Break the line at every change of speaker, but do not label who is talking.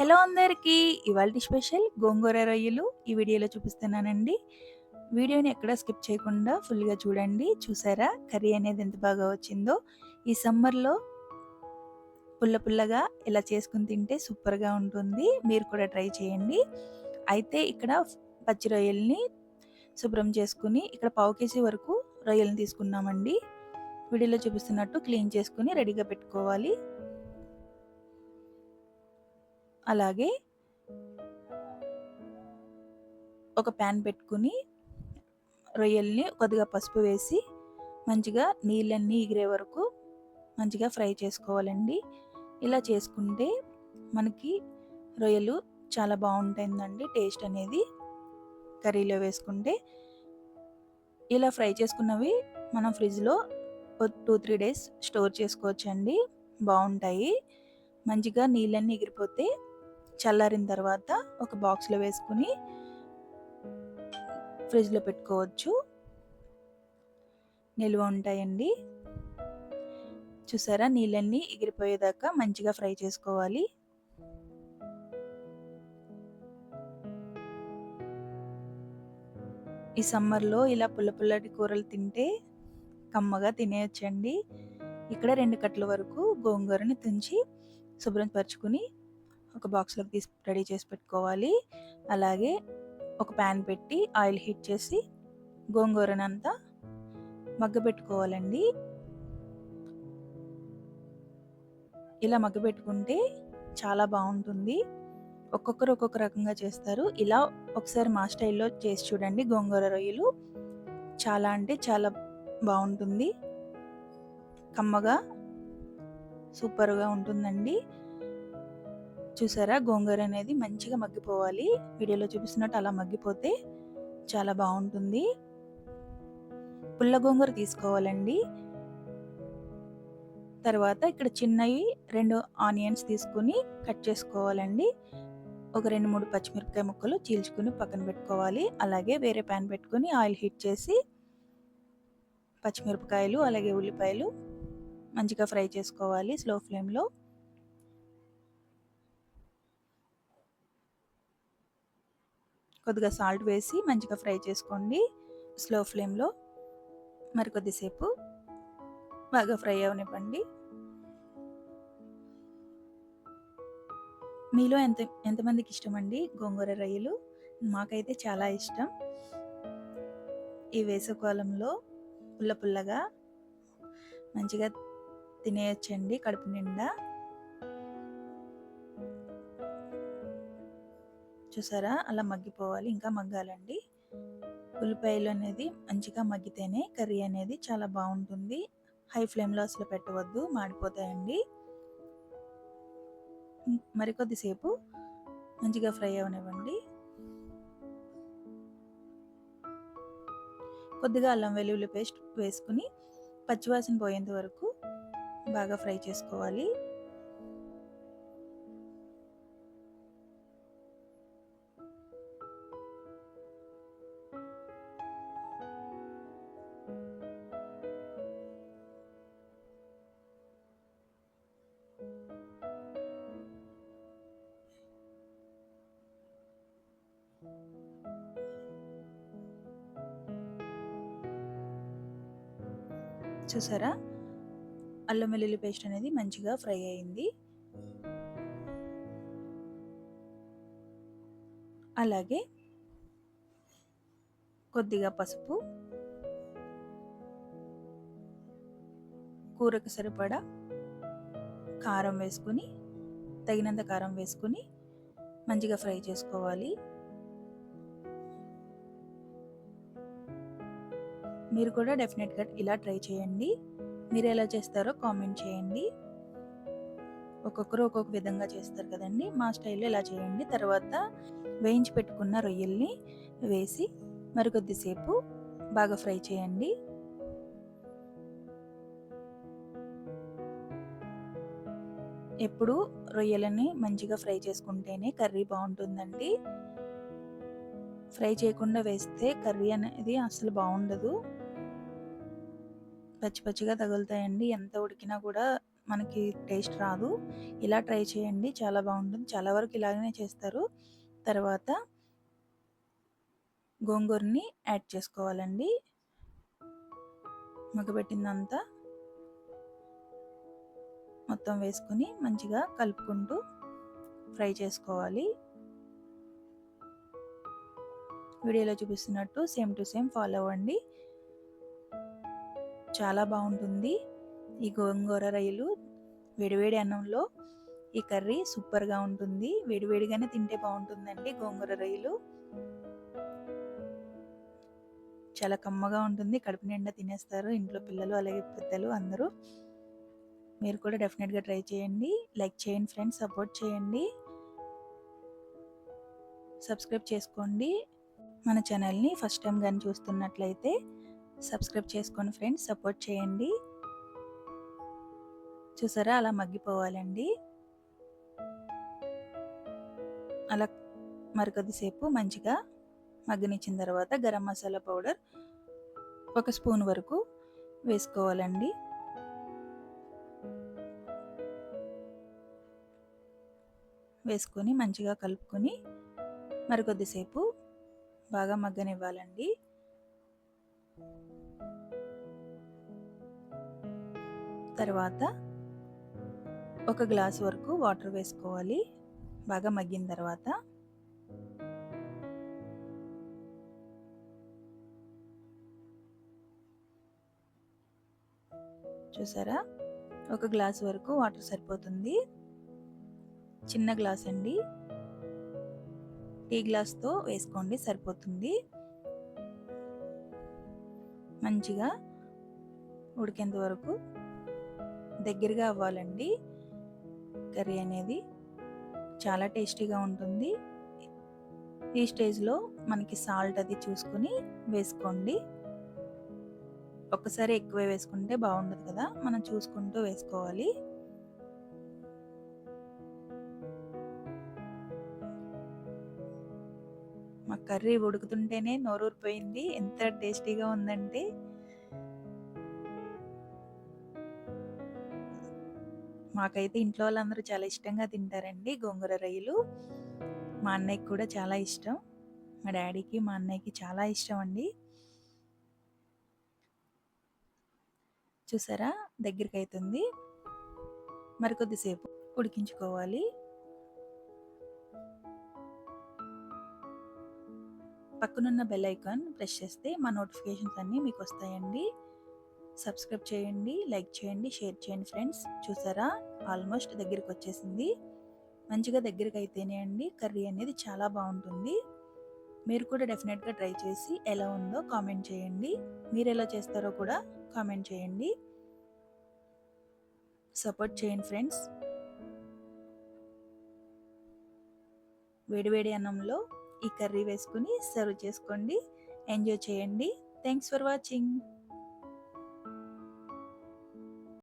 Hello అందరికీ ఇవాళ special గోంగూర రొయ్యలు ఈ వీడియోలో చూపిస్తున్నానండి. వీడియోని ఎక్కడ స్కిప్ చేయకుండా ఫుల్గా చూడండి. చూసారా కర్రీ అనేది ఎంత బాగా వచ్చిందో. ఈ సమ్మర్లో పుల్ల పుల్లగా ఇలా చేసుకుని తింటే సూపర్గా ఉంటుంది. మీరు కూడా ట్రై చేయండి. అయితే ఇక్కడ పచ్చి రొయ్యల్ని శుభ్రం చేసుకుని ఇక్కడ పావు కేజీ వరకు రొయ్యలను తీసుకున్నామండి. వీడియోలో చూపిస్తున్నట్టు క్లీన్ చేసుకుని రెడీగా పెట్టుకోవాలి. అలాగే ఒక ప్యాన్ పెట్టుకుని రొయ్యల్ని కొద్దిగా పసుపు వేసి మంచిగా నీళ్ళన్నీ ఎగిరే వరకు మంచిగా ఫ్రై చేసుకోవాలండి. ఇలా చేసుకుంటే మనకి రొయ్యలు చాలా బాగుంటుందండి టేస్ట్ అనేది. కర్రీలో వేసుకుంటే ఇలా ఫ్రై చేసుకున్నవి మనం ఫ్రిడ్జ్లో టూ త్రీ డేస్ స్టోర్ చేసుకోవచ్చండి. బాగుంటాయి. మంచిగా నీళ్ళన్నీ ఎగిరిపోతే చల్లారిన తర్వాత ఒక బాక్స్లో వేసుకుని ఫ్రిడ్జ్లో పెట్టుకోవచ్చు. నిల్వ ఉంటాయండి. చూసారా? నీళ్ళన్నీ ఎగిరిపోయేదాకా మంచిగా ఫ్రై చేసుకోవాలి. ఈ సమ్మర్లో ఇలా పుల్ల పుల్లటి కూరలు తింటే కమ్మగా తినేయచ్చండి. ఇక్కడ రెండు కట్టల వరకు గోంగూరని తుంచి శుభ్రం పరుచుకుని ఒక బాక్స్లోకి తీసి రెడీ చేసి పెట్టుకోవాలి. అలాగే ఒక ప్యాన్ పెట్టి ఆయిల్ హీట్ చేసి గోంగూరనంతా మగ్గబెట్టుకోవాలండి. ఇలా మగ్గబెట్టుకుంటే చాలా బాగుంటుంది. ఒక్కొక్కరు ఒక్కొక్క రకంగా చేస్తారు. ఇలా ఒకసారి మా స్టైల్లో చేసి చూడండి గోంగూర రొయ్యలు. చాలా అంటే చాలా బాగుంటుంది. కమ్మగా సూపర్గా ఉంటుందండి. చూసారా? గోంగూర అనేది మంచిగా మగ్గిపోవాలి. వీడియోలో చూపిస్తున్నట్టు అలా మగ్గిపోతే చాలా బాగుంటుంది. పుల్ల గోంగూర తీసుకోవాలండి. తర్వాత ఇక్కడ చిన్నవి రెండు ఆనియన్స్ తీసుకుని కట్ చేసుకోవాలండి. ఒక రెండు మూడు పచ్చిమిరపకాయ ముక్కలు చీల్చుకుని పక్కన పెట్టుకోవాలి. అలాగే వేరే ప్యాన్ పెట్టుకుని ఆయిల్ హీట్ చేసి పచ్చిమిరపకాయలు అలాగే ఉల్లిపాయలు మంచిగా ఫ్రై చేసుకోవాలి స్లో ఫ్లేమ్లో. కొద్దిగా సాల్ట్ వేసి మంచిగా ఫ్రై చేసుకోండి. స్లో ఫ్లేమ్లో మరి కొద్దిసేపు బాగా ఫ్రై అవనివ్వండి. మీలో ఎంత ఎంతమందికి ఇష్టం అండి గోంగూర రొయ్యలు? మాకైతే చాలా ఇష్టం. ఈ వేసవికాలంలో పుల్ల పుల్లగా మంచిగా తినేయచ్చండి కడుపు నిండా. చూసారా? అలా మగ్గిపోవాలి. ఇంకా మగ్గాలండి. ఉల్లిపాయలు అనేది మంచిగా మగ్గితేనే కర్రీ అనేది చాలా బాగుంటుంది. హై ఫ్లేమ్లో అసలు పెట్టవద్దు మాడిపోతాయండి. మరికొద్దిసేపు మంచిగా ఫ్రై అవనివ్వండి. కొద్దిగా అల్లం వెల్లుల్లి పేస్ట్ వేసుకుని పచ్చివాసన పోయేంత వరకు బాగా ఫ్రై చేసుకోవాలి. చూసారా? అల్లం వెల్లుల్లి పేస్ట్ అనేది మంచిగా ఫ్రై అయింది. అలాగే కొద్దిగా పసుపు కూరకు సరిపడా కారం వేసుకుని తగినంత కారం వేసుకుని మంచిగా ఫ్రై చేసుకోవాలి. మీరు కూడా డెఫినెట్గా ఇలా ట్రై చేయండి. మీరు ఎలా చేస్తారో కామెంట్ చేయండి. ఒక్కొక్కరు ఒక్కొక్క విధంగా చేస్తారు కదండి. మా స్టైల్లో ఇలా చేయండి. తర్వాత వేయించి పెట్టుకున్న రొయ్యల్ని వేసి మరికొద్దిసేపు బాగా ఫ్రై చేయండి. ఎప్పుడు రొయ్యలని మంచిగా ఫ్రై చేసుకుంటేనే కర్రీ బాగుంటుందండి. ఫ్రై చేయకుండా వేస్తే కర్రీ అనేది అసలు బాగుండదు. పచ్చి పచ్చిగా తగులుతాయండి. ఎంత ఉడికినా కూడా మనకి టేస్ట్ రాదు. ఇలా ట్రై చేయండి. చాలా బాగుంటుంది. చాలా వరకు ఇలాగనే చేస్తారు. తర్వాత గోంగూరని యాడ్ చేసుకోవాలండి. మగబెట్టిందంతా మొత్తం వేసుకుని మంచిగా కలుపుకుంటూ ఫ్రై చేసుకోవాలి. వీడియోలో చూపిస్తున్నట్టు సేమ్ టు సేమ్ ఫాలో అవ్వండి. చాలా బాగుంటుంది. ఈ గోంగూర రైలు వేడివేడి అన్నంలో ఈ కర్రీ సూపర్గా ఉంటుంది. వేడివేడిగానే తింటే బాగుంటుందండి గోంగూర రైలు చాలా కమ్మగా ఉంటుంది. కడుపు నిండా తినేస్తారు ఇంట్లో పిల్లలు అలాగే పెద్దలు అందరూ. మీరు కూడా డెఫినెట్గా ట్రై చేయండి. లైక్ చేయండి ఫ్రెండ్స్ సపోర్ట్ చేయండి. సబ్స్క్రైబ్ చేసుకోండి. మన ఛానల్ని ఫస్ట్ టైం కానీ చూస్తున్నట్లయితే సబ్స్క్రైబ్ చేసుకోండి ఫ్రెండ్స్ సపోర్ట్ చేయండి. చూసారా? అలా మగ్గిపోవాలండి. అలా మరికొద్దిసేపు మంచిగా మగ్గనిచ్చిన తర్వాత గరం మసాలా పౌడర్ ఒక స్పూన్ వరకు వేసుకోవాలండి. వేసుకొని మంచిగా కలుపుకొని మరికొద్దిసేపు బాగా మగ్గనివ్వాలండి. తర్వాత ఒక గ్లాస్ వరకు వాటర్ వేసుకోవాలి. బాగా మగ్గిన తర్వాత చూసారా? ఒక గ్లాస్ వరకు వాటర్ సరిపోతుంది. చిన్న గ్లాస్ అండి. టీ గ్లాస్తో వేసుకోండి సరిపోతుంది. మంచిగా ఉడికేంత వరకు దగ్గరగా అవ్వాలండి. కర్రీ అనేది చాలా టేస్టీగా ఉంటుంది. ఈ స్టేజ్లో మనకి సాల్ట్ అది చూసుకొని వేసుకోండి. ఒక్కసారి ఎక్కువ వేసుకుంటే బాగుండదు కదా మనం చూసుకుంటూ వేసుకోవాలి. మా కర్రీ ఉడుకుతుంటేనే నోరూరిపోయింది. ఎంత టేస్టీగా ఉందంటే. మాకైతే ఇంట్లో వాళ్ళందరూ చాలా ఇష్టంగా తింటారండి గోంగూర రొయ్యలు. మా అన్నయ్యకి కూడా చాలా ఇష్టం. మా డాడీకి మా అన్నయ్యకి చాలా ఇష్టం అండి. చూసారా? దగ్గరికి అవుతుంది మరికొద్దిసేపు ఉడికించుకోవాలి. పక్కనున్న బెల్ ఐకాన్ ప్రెస్ చేస్తే మా నోటిఫికేషన్స్ అన్నీ మీకు వస్తాయండి సబ్స్క్రైబ్ చేయండి లైక్ చేయండి షేర్ చేయండి ఫ్రెండ్స్ చూసారా? ఆల్మోస్ట్ దగ్గరికి వచ్చేసింది మంచిగా దగ్గరికి అయితేనే అండి. కర్రీ అనేది చాలా బాగుంటుంది. మీరు కూడా డెఫినెట్గా ట్రై చేసి ఎలా ఉందో కామెంట్ చేయండి. మీరు ఎలా చేస్తారో కూడా కామెంట్ చేయండి. సపోర్ట్ చేయండి ఫ్రెండ్స్ వేడివేడి అన్నంలో ఈ కర్రీ వేసుకుని సర్వ్ చేసుకోండి. ఎంజాయ్ చేయండి. Thanks for watching